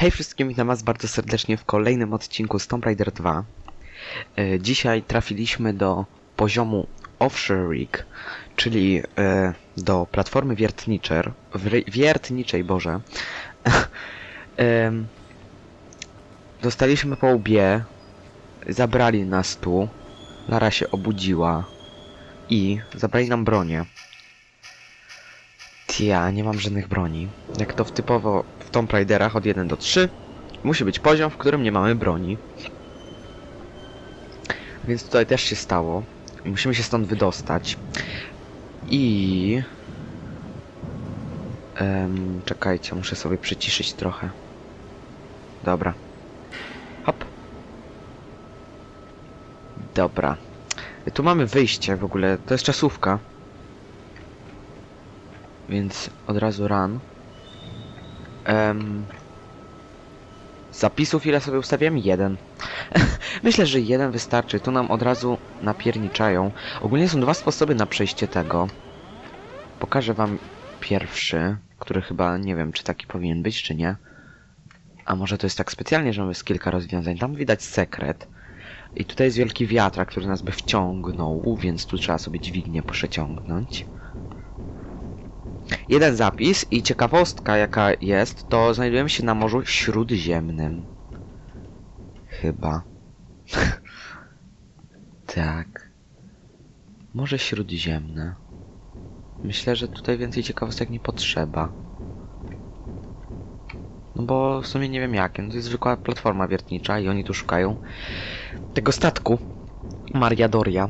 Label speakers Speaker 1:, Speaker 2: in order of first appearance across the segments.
Speaker 1: Hej wszystkim, witam was bardzo serdecznie w kolejnym odcinku z Tomb Raider 2. E, Dzisiaj trafiliśmy do poziomu Offshore Rig, czyli e, do platformy wiertniczej, wry- wiertniczej, Boże. Dostaliśmy po łbie, zabrali nas tu, Lara się obudziła i zabrali nam bronię. Ja nie mam żadnych broni. Jak to w typowo Tomb Raiderach od 1 do 3 musi być poziom, w którym nie mamy broni. Więc tutaj też się stało. Musimy się stąd wydostać. I... Em, czekajcie, muszę sobie przyciszyć trochę. Dobra. Hop. Dobra. Tu mamy wyjście w ogóle. To jest czasówka. Więc od razu run. Em, zapisów ile sobie ustawiam? Jeden. Myślę, że jeden wystarczy. Tu nam od razu napierniczają. Ogólnie są dwa sposoby na przejście tego. Pokażę wam pierwszy, który chyba nie wiem, czy taki powinien być, czy nie. A może to jest tak specjalnie, że mamy kilka rozwiązań. Tam widać sekret. I tutaj jest wielki wiatrak, który nas by wciągnął, więc tu trzeba sobie dźwignię przeciągnąć. Jeden zapis i ciekawostka jaka jest, to znajdujemy się na Morzu Śródziemnym. Chyba. tak. Morze Śródziemne. Myślę, że tutaj więcej ciekawostek nie potrzeba. No bo w sumie nie wiem jakie. No to jest zwykła platforma wiertnicza i oni tu szukają tego statku. Maria Doria.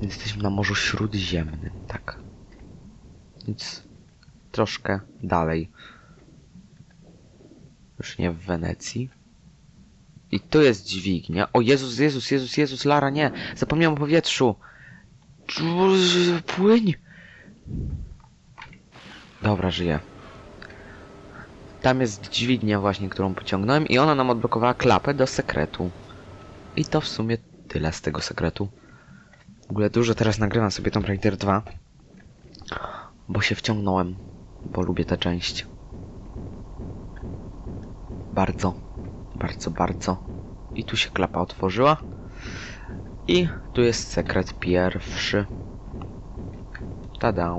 Speaker 1: Jesteśmy na Morzu Śródziemnym, tak. Więc troszkę dalej. Już nie w Wenecji. I tu jest dźwignia. O Jezus, Jezus, Jezus, Jezus, Lara, nie! Zapomniałem o powietrzu! Płyń! Dobra, żyję. Tam jest dźwignia właśnie, którą pociągnąłem i ona nam odblokowała klapę do sekretu. I to w sumie tyle z tego sekretu. W ogóle dużo teraz nagrywam sobie Tomb Raider 2. Bo się wciągnąłem. Bo lubię tę część. Bardzo. Bardzo, bardzo. I tu się klapa otworzyła. I tu jest sekret pierwszy. Tada.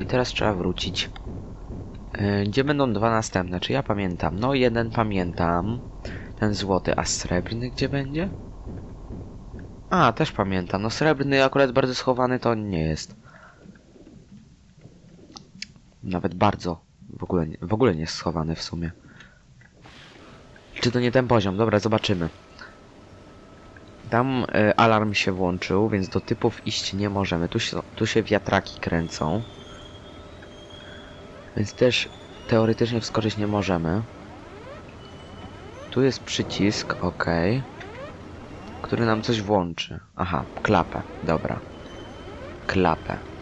Speaker 1: I teraz trzeba wrócić. Yy, Gdzie będą dwa następne? Czy ja pamiętam? No jeden pamiętam. Ten złoty, a srebrny gdzie będzie? A, też pamiętam. No srebrny akurat bardzo schowany to nie jest. Nawet bardzo. W ogóle, nie- w ogóle nie jest schowany w sumie. Czy to nie ten poziom? Dobra, zobaczymy. Tam e, alarm się włączył, więc do typów iść nie możemy. Tu się, tu się wiatraki kręcą. Więc też teoretycznie wskoczyć nie możemy. Tu jest przycisk, ok. Który nam coś włączy. Aha, klapę, dobra. Klapę.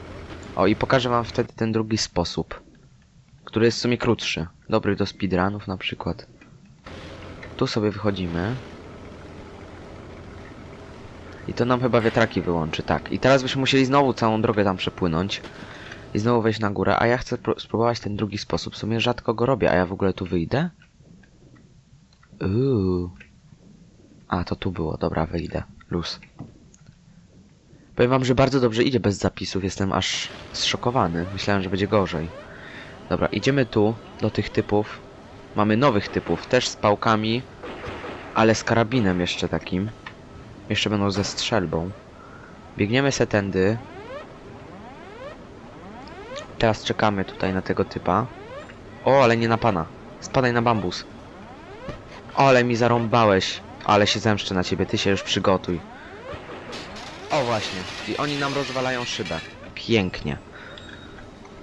Speaker 1: O, i pokażę wam wtedy ten drugi sposób. Który jest w sumie krótszy. Dobry do speedrunów na przykład. Tu sobie wychodzimy. I to nam chyba wiatraki wyłączy, tak. I teraz byśmy musieli znowu całą drogę tam przepłynąć. I znowu wejść na górę, a ja chcę pró- spróbować ten drugi sposób. W sumie rzadko go robię, a ja w ogóle tu wyjdę? Uuu. A, to tu było. Dobra, wyjdę. Luz. Powiem wam, że bardzo dobrze idzie bez zapisów. Jestem aż zszokowany. Myślałem, że będzie gorzej. Dobra, idziemy tu do tych typów. Mamy nowych typów, też z pałkami, ale z karabinem jeszcze takim. Jeszcze będą ze strzelbą. Biegniemy se tędy. Teraz czekamy tutaj na tego typa. O, ale nie na pana. Spadaj na bambus. O, ale mi zarąbałeś. Ale się zemszczę na ciebie, ty się już przygotuj. Właśnie, i oni nam rozwalają szybę. Pięknie.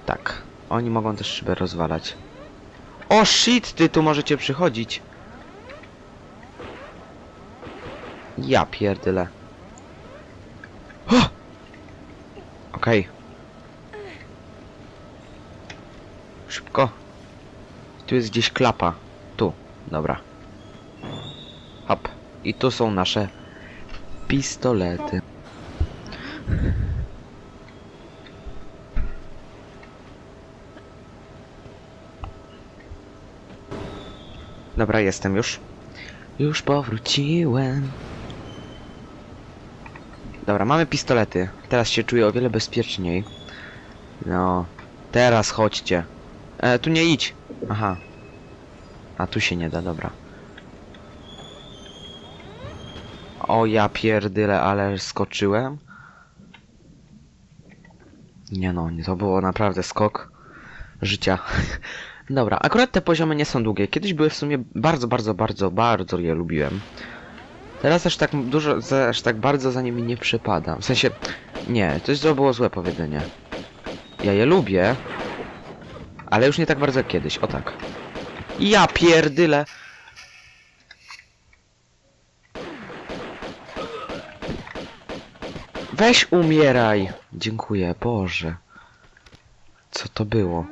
Speaker 1: Tak, oni mogą też szybę rozwalać. O shit, ty tu możecie przychodzić. Ja pierdyle. Okej. Szybko. Tu jest gdzieś klapa. Tu, dobra. Hop. I tu są nasze pistolety. Dobra, jestem już. Już powróciłem. Dobra, mamy pistolety. Teraz się czuję o wiele bezpieczniej. No, teraz chodźcie. E, tu nie idź. Aha. A tu się nie da, dobra. O ja pierdyle, ale skoczyłem. Nie no, to było naprawdę skok życia. Dobra, akurat te poziomy nie są długie. Kiedyś były w sumie bardzo, bardzo, bardzo, bardzo je lubiłem. Teraz aż tak dużo, aż tak bardzo za nimi nie przypadam. W sensie, nie, jest, to było złe powiedzenie. Ja je lubię, ale już nie tak bardzo jak kiedyś, o tak. Ja pierdyle! Weź umieraj! Dziękuję, Boże. Co to było?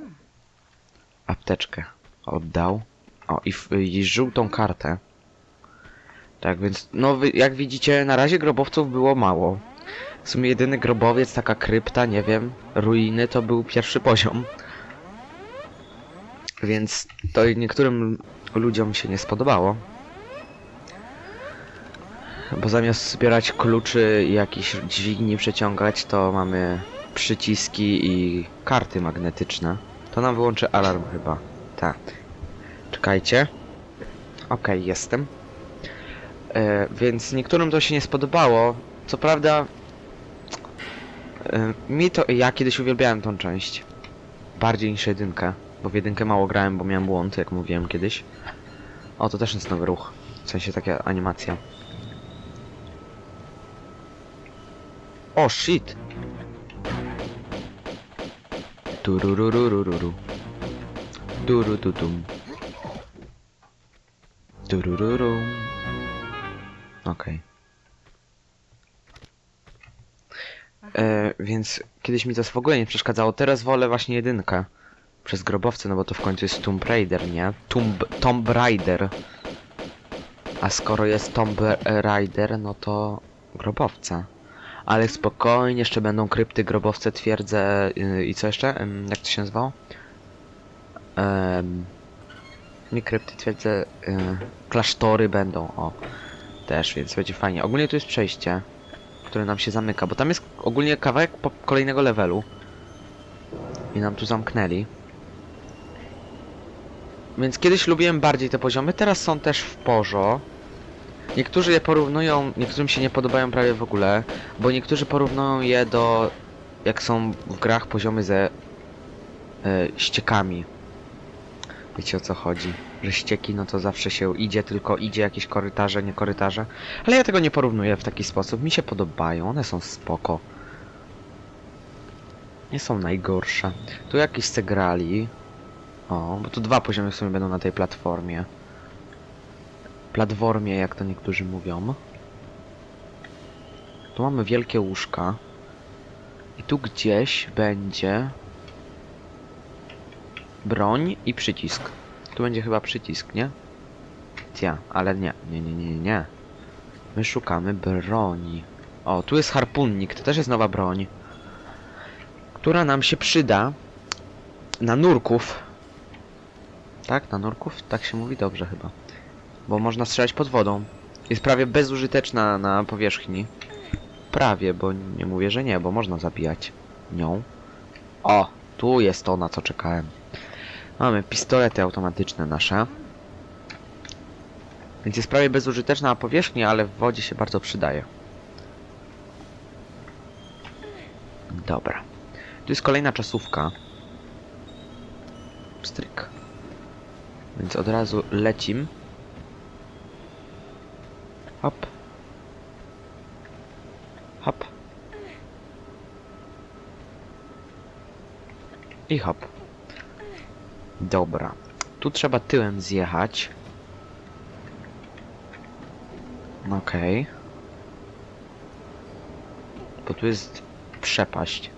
Speaker 1: Apteczkę. Oddał. O, i, i żółtą kartę. Tak więc, no wy, jak widzicie, na razie grobowców było mało. W sumie jedyny grobowiec, taka krypta, nie wiem, ruiny, to był pierwszy poziom. Więc to niektórym ludziom się nie spodobało. Bo zamiast zbierać kluczy i jakieś dźwigni przeciągać, to mamy przyciski i karty magnetyczne. To nam wyłączy alarm chyba. Tak. Czekajcie. Okej, jestem. E, więc niektórym to się nie spodobało. Co prawda... E, mi to... Ja kiedyś uwielbiałem tą część. Bardziej niż jedynkę. Bo w jedynkę mało grałem, bo miałem błąd, jak mówiłem kiedyś. O, to też jest nowy ruch. W sensie taka animacja. O, shit! Turururururu. Durudutum. Durururum. Okej. E, Więc kiedyś mi to w ogóle nie przeszkadzało. Teraz wolę właśnie jedynkę. Przez grobowce, no bo to w końcu jest Tomb Raider, nie? Tomb, Tomb Raider. A skoro jest Tomb Raider, no to grobowce. Ale spokojnie, jeszcze będą krypty, grobowce, twierdze yy, i co jeszcze? Jak to się nazywało? Nie krypty, twierdze, yy, klasztory będą, o. Też, więc będzie fajnie. Ogólnie tu jest przejście, które nam się zamyka, bo tam jest ogólnie kawałek kolejnego levelu. I nam tu zamknęli. Więc kiedyś lubiłem bardziej te poziomy, teraz są też w porzo. Niektórzy je porównują, niektórym się nie podobają prawie w ogóle, bo niektórzy porównują je do jak są w grach poziomy ze e, ściekami. Wiecie o co chodzi? Że ścieki no to zawsze się idzie, tylko idzie jakieś korytarze, nie korytarze. Ale ja tego nie porównuję w taki sposób. Mi się podobają, one są spoko. Nie są najgorsze. Tu jakieś segrali. O, bo tu dwa poziomy w sumie będą na tej platformie. Platformie, jak to niektórzy mówią. Tu mamy wielkie łóżka. I tu gdzieś będzie broń i przycisk. Tu będzie chyba przycisk, nie? Tia, ale nie, nie, nie, nie, nie. My szukamy broni. O, tu jest harpunnik, to też jest nowa broń. Która nam się przyda na nurków. Tak, na nurków? Tak się mówi dobrze chyba. Bo można strzelać pod wodą. Jest prawie bezużyteczna na powierzchni. Prawie, bo nie mówię, że nie, bo można zabijać nią. O, tu jest to, na co czekałem. Mamy pistolety automatyczne nasze. Więc jest prawie bezużyteczna na powierzchni, ale w wodzie się bardzo przydaje. Dobra. Tu jest kolejna czasówka. Stryk. Więc od razu lecim. Hop. Hop. I hop. Dobra. Tu trzeba tyłem zjechać. Okej. Bo tu jest przepaść.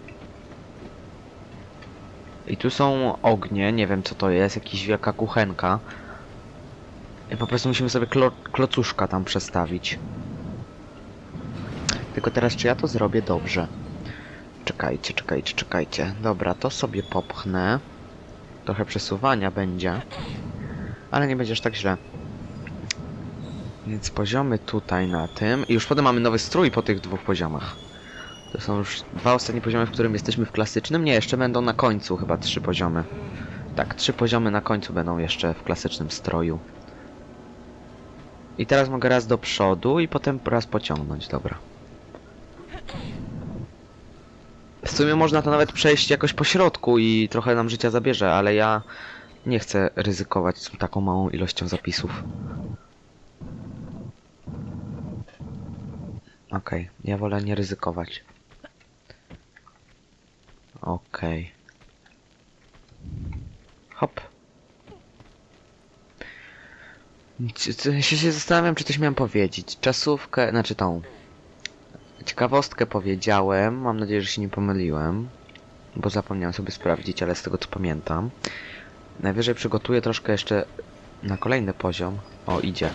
Speaker 1: I tu są ognie, nie wiem co to jest, jakaś wielka kuchenka. Po prostu musimy sobie klo klocuszka tam przestawić. Tylko teraz czy ja to zrobię dobrze? Czekajcie, czekajcie, czekajcie. Dobra, to sobie popchnę. Trochę przesuwania będzie. Ale nie będziesz tak źle. Więc poziomy tutaj na tym. I już potem mamy nowy strój po tych dwóch poziomach. To są już dwa ostatnie poziomy, w którym jesteśmy w klasycznym. Nie, jeszcze będą na końcu chyba trzy poziomy. Tak, trzy poziomy na końcu będą jeszcze w klasycznym stroju. I teraz mogę raz do przodu i potem raz pociągnąć, dobra. W sumie można to nawet przejść jakoś po środku i trochę nam życia zabierze, ale ja nie chcę ryzykować z taką małą ilością zapisów. Okej, ja wolę nie ryzykować. Okej. Hop. Ja się zastanawiam, czy coś miałem powiedzieć. Czasówkę, znaczy tą. Ciekawostkę powiedziałem. Mam nadzieję, że się nie pomyliłem. Bo zapomniałem sobie sprawdzić, ale z tego co pamiętam. Najwyżej przygotuję troszkę jeszcze na kolejny poziom. O, idzie.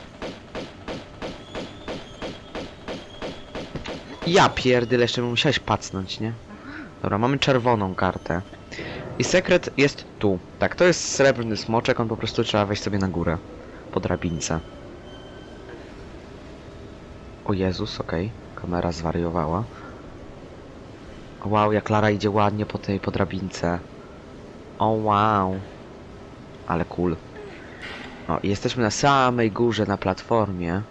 Speaker 1: Ja pierdyle, jeszcze bym musiałeś pacnąć, nie? Dobra, mamy czerwoną kartę. I sekret jest tu. Tak, to jest srebrny smoczek, on po prostu trzeba wejść sobie na górę. Po drabince. O Jezus, okej. Kamera zwariowała. Wow, jak Lara idzie ładnie po tej po drabince. O wow. Ale cool. O, i jesteśmy na samej górze na platformie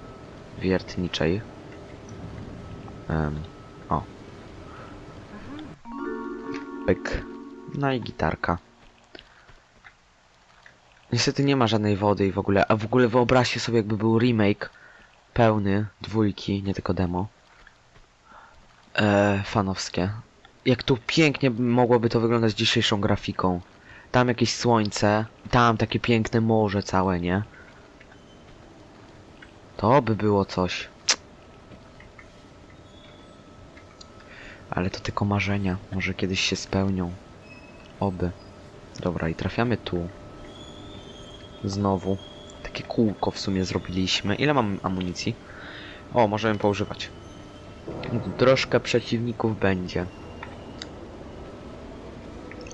Speaker 1: wiertniczej. Em, o. Pyk. No i gitarka. Niestety nie ma żadnej wody i w ogóle, a w ogóle wyobraźcie sobie jakby był remake pełny dwójki, nie tylko demo. Eee, fanowskie. Jak tu pięknie mogłoby to wyglądać z dzisiejszą grafiką. Tam jakieś słońce, tam takie piękne morze całe, nie? To by było coś. Ale to tylko marzenia. Może kiedyś się spełnią. Oby. Dobra, i trafiamy tu. Znowu. Takie kółko w sumie zrobiliśmy. Ile mam amunicji? O, możemy poużywać. Troszkę przeciwników będzie.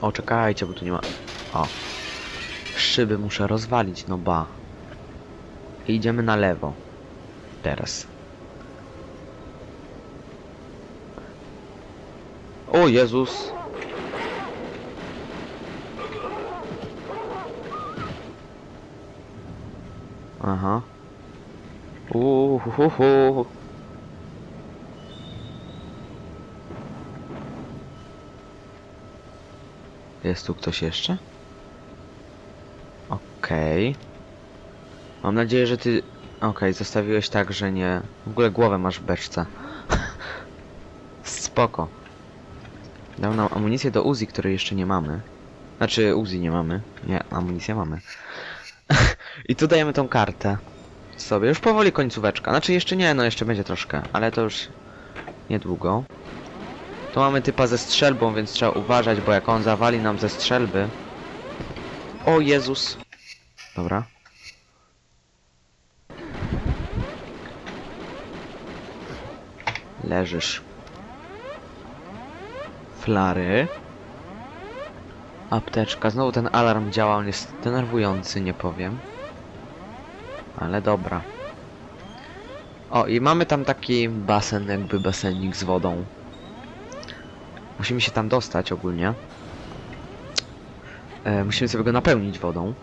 Speaker 1: O, czekajcie, bo tu nie ma... O. Szyby muszę rozwalić, no ba. Idziemy na lewo. Teraz. O Jezus! Aha. Uhuhu. Jest tu ktoś jeszcze? Okej. Mam nadzieję, że ty... Okej, zostawiłeś tak, że nie... W ogóle głowę masz w beczce. Spoko. Dał nam amunicję do Uzi, której jeszcze nie mamy. Znaczy Uzi nie mamy. Nie, amunicję mamy. I tu dajemy tą kartę. Sobie. Już powoli końcóweczka. Znaczy jeszcze nie, no jeszcze będzie troszkę. Ale to już niedługo. Tu mamy typa ze strzelbą, więc trzeba uważać, bo jak on zawali nam ze strzelby... O Jezus. Dobra. Leżysz. Flary. Apteczka. Znowu ten alarm działa, on jest denerwujący, nie powiem. Ale dobra. O, i mamy tam taki basen, jakby basenik z wodą. Musimy się tam dostać ogólnie. E, musimy sobie go napełnić wodą.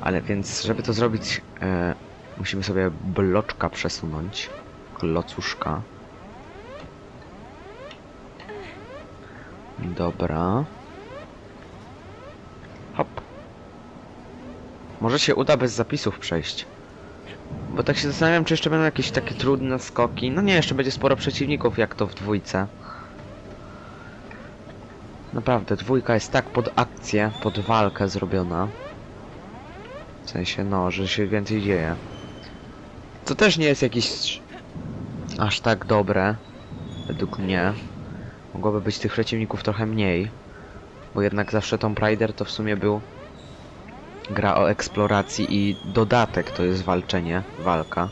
Speaker 1: Ale więc, żeby to zrobić, e, musimy sobie bloczka przesunąć. Klocuszka. Dobra. Hop. Może się uda bez zapisów przejść. Bo tak się zastanawiam, czy jeszcze będą jakieś takie trudne skoki. No nie, jeszcze będzie sporo przeciwników, jak to w dwójce. Naprawdę, dwójka jest tak pod akcję, pod walkę zrobiona. W sensie, no, że się więcej dzieje. To też nie jest jakieś aż tak dobre, według mnie. Mogłoby być tych przeciwników trochę mniej. Bo jednak zawsze Tomb Raider to w sumie był gra o eksploracji i dodatek to jest walczenie, walka,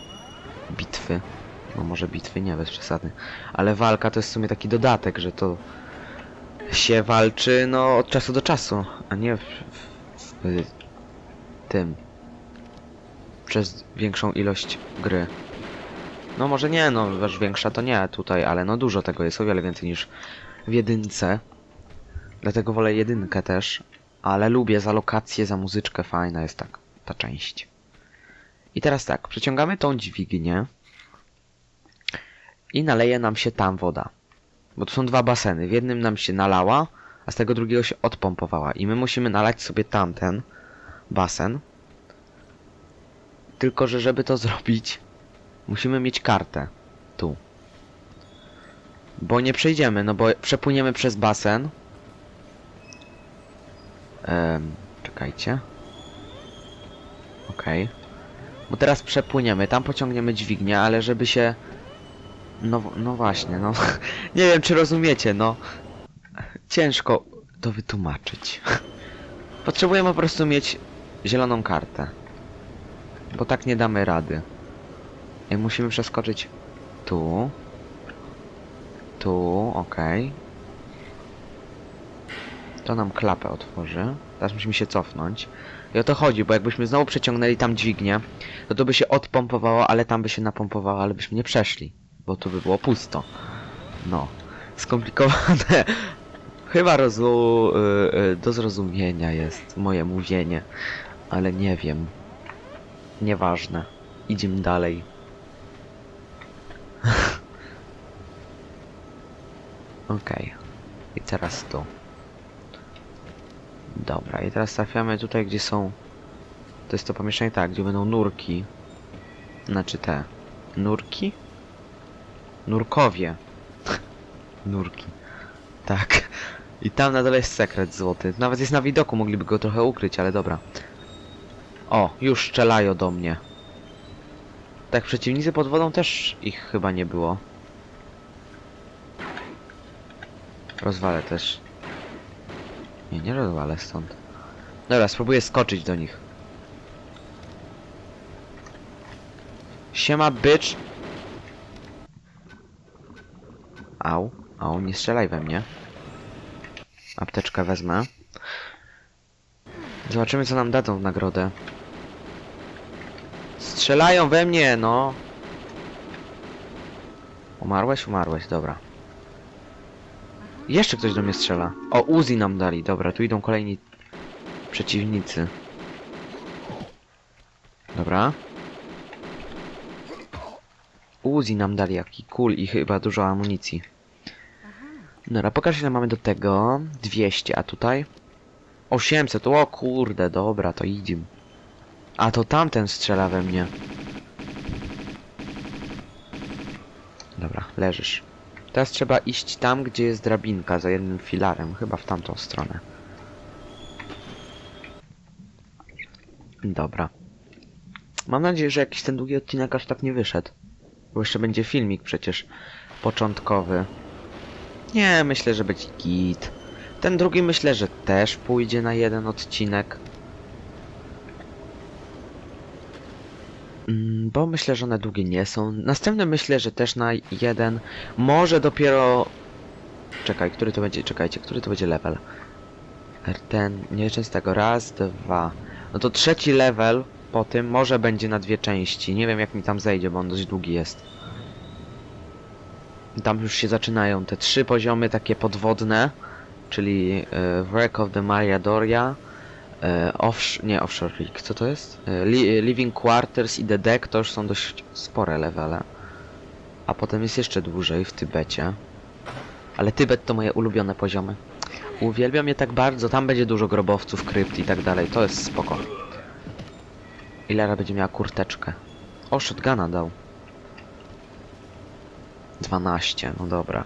Speaker 1: bitwy. No może bitwy nie, bez przesady. Ale walka to jest w sumie taki dodatek, że to się walczy no od czasu do czasu, a nie w, w, w tym. Przez większą ilość gry. No może nie, no wiesz, większa to nie tutaj, ale no dużo tego jest, o wiele więcej niż w jedynce. Dlatego wolę jedynkę też, ale lubię za lokację, za muzyczkę, fajna jest tak ta część. I teraz tak, przeciągamy tą dźwignię i naleje nam się tam woda. Bo tu są dwa baseny. W jednym nam się nalała, a z tego drugiego się odpompowała. I my musimy nalać sobie tamten basen. Tylko, że żeby to zrobić, musimy mieć kartę. Tu. Bo nie przejdziemy, no bo przepłyniemy przez basen. Czekajcie. Okej. Bo teraz przepłyniemy, tam pociągniemy dźwignię, ale żeby się... No, no właśnie, no. Nie wiem, czy rozumiecie, no. Ciężko to wytłumaczyć. Potrzebujemy po prostu mieć zieloną kartę. Bo tak nie damy rady. I musimy przeskoczyć tu. Tu, okej. To nam klapę otworzy. Teraz musimy się cofnąć. I o to chodzi, bo jakbyśmy znowu przeciągnęli tam dźwignię, to to by się odpompowało, ale tam by się napompowało, ale byśmy nie przeszli. Bo tu by było pusto. No. Skomplikowane. Chyba y, y, do zrozumienia jest moje mówienie. Ale nie wiem. Nieważne. Idziemy dalej. Okej. I teraz tu. Dobra, i teraz trafiamy tutaj, gdzie są... To jest to pomieszczenie, tak, gdzie będą nurki. Znaczy te... Nurki? Nurkowie. Nurki. Tak. I tam na dole jest sekret złoty. Nawet jest na widoku, mogliby go trochę ukryć, ale dobra. O, już strzelają do mnie. Tak, przeciwnicy pod wodą też ich chyba nie było. Rozwalę też. Nie, nie rozwalę stąd. Dobra, spróbuję skoczyć do nich. Siema, bitch! Au, au, nie strzelaj we mnie. Apteczkę wezmę. Zobaczymy, co nam dadzą w nagrodę. Strzelają we mnie, no! Umarłeś? Umarłeś, dobra. Jeszcze ktoś do mnie strzela. O, Uzi nam dali, dobra, tu idą kolejni przeciwnicy. Dobra. Uzi nam dali, jaki cool i chyba dużo amunicji. Dobra, pokaż ile mamy do tego. 200, a tutaj? 800, o kurde, dobra, to idziemy. A to tamten strzela we mnie. Dobra, leżysz. Teraz trzeba iść tam, gdzie jest drabinka za jednym filarem, chyba w tamtą stronę. Dobra. Mam nadzieję, że jakiś ten długi odcinek aż tak nie wyszedł. Bo jeszcze będzie filmik przecież początkowy. Nie, myślę, że będzie git. Ten drugi myślę, że też pójdzie na jeden odcinek. Bo myślę, że one długie nie są. Następny myślę, że też na jeden. Może dopiero... Czekaj, który to będzie... Czekajcie, który to będzie level? Ten, nie częstego. Raz, dwa. No to trzeci level po tym może będzie na dwie części. Nie wiem jak mi tam zejdzie, bo on dość długi jest. Tam już się zaczynają te trzy poziomy takie podwodne, czyli e, Wreck of the Maria Doria, e, offsh nie Offshore Rig, co to jest? E, li Living Quarters i Deck to już są dość spore levele. A potem jest jeszcze dłużej w Tybecie. Ale Tybet to moje ulubione poziomy. Uwielbiam je tak bardzo, tam będzie dużo grobowców, krypt i tak dalej, to jest spoko. Ilera będzie miała kurteczkę. O, shotguna dał. 12, no dobra.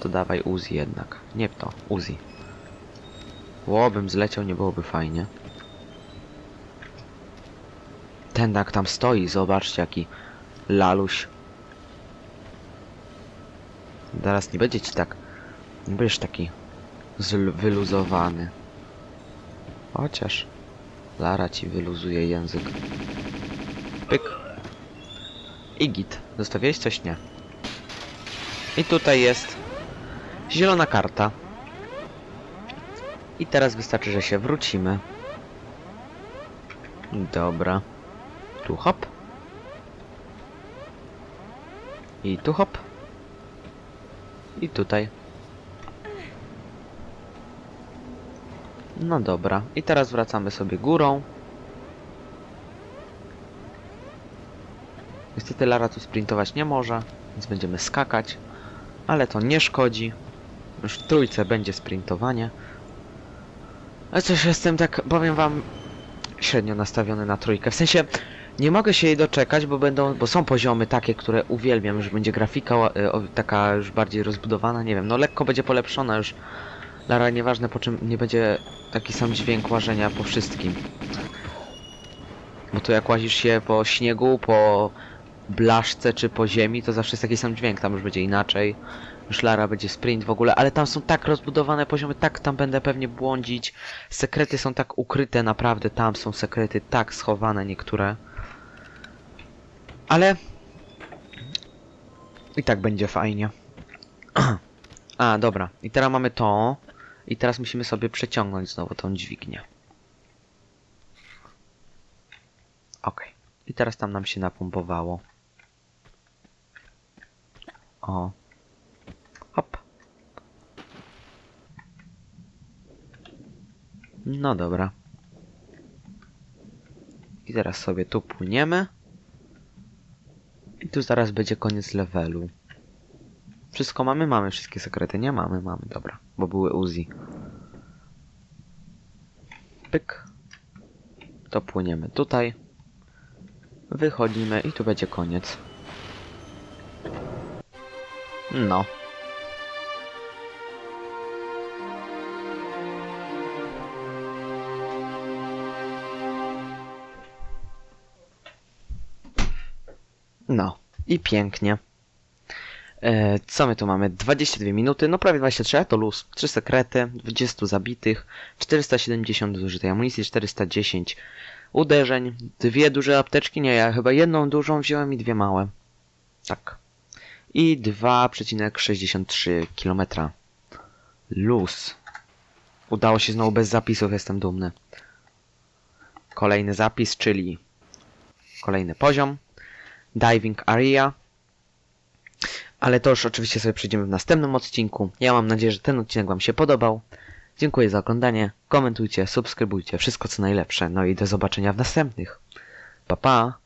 Speaker 1: To dawaj Uzi jednak. Nie to, Uzi. Łobym zleciał, nie byłoby fajnie. Ten jak tam stoi, zobaczcie jaki laluś. Zaraz nie będzie ci tak... Nie będziesz taki wyluzowany. Chociaż... Lara ci wyluzuje język. Pyk. I git. Zostawiłeś coś? Nie. I tutaj jest zielona karta. I teraz wystarczy, że się wrócimy. Dobra. Tu hop. I tu hop. I tutaj. No dobra. I teraz wracamy sobie górą. Niestety Lara tu sprintować nie może, więc będziemy skakać. Ale to nie szkodzi. Już w trójce będzie sprintowanie. Ale coś jestem tak, powiem wam, średnio nastawiony na trójkę. W sensie, nie mogę się jej doczekać, bo będą, bo są poziomy takie, które uwielbiam, już będzie grafika taka już bardziej rozbudowana, nie wiem, no lekko będzie polepszona już. Lara, nieważne po czym, nie będzie taki sam dźwięk łażenia po wszystkim. Bo to jak łazisz się po śniegu, po blaszce czy po ziemi, to zawsze jest taki sam dźwięk, tam już będzie inaczej. Już Lara będzie sprint w ogóle, ale tam są tak rozbudowane poziomy, tak tam będę pewnie błądzić. Sekrety są tak ukryte, naprawdę tam są sekrety tak schowane niektóre. Ale i tak będzie fajnie. A, dobra. I teraz mamy to. I teraz musimy sobie przeciągnąć znowu tą dźwignię. Okej. I teraz tam nam się napompowało. O. Hop. No dobra. I teraz sobie tu płyniemy. I tu zaraz będzie koniec levelu. Wszystko mamy? Mamy wszystkie sekrety. Nie mamy, mamy, dobra. Bo były Uzi. Pyk. To płyniemy tutaj. Wychodzimy i tu będzie koniec. No. No. I pięknie. E, co my tu mamy? 22 minuty, no prawie 23, a to luz. 3 sekrety, 20 zabitych, 470 zużytej amunicji, 410 uderzeń, dwie duże apteczki, nie, ja chyba jedną dużą wziąłem i dwie małe. Tak. I 2,63 km. Luz. Udało się znowu bez zapisów, jestem dumny. Kolejny zapis, czyli kolejny poziom. Diving Area. Ale to już oczywiście sobie przejdziemy w następnym odcinku. Ja mam nadzieję, że ten odcinek Wam się podobał. Dziękuję za oglądanie. Komentujcie, subskrybujcie, wszystko co najlepsze. No i do zobaczenia w następnych. Pa pa!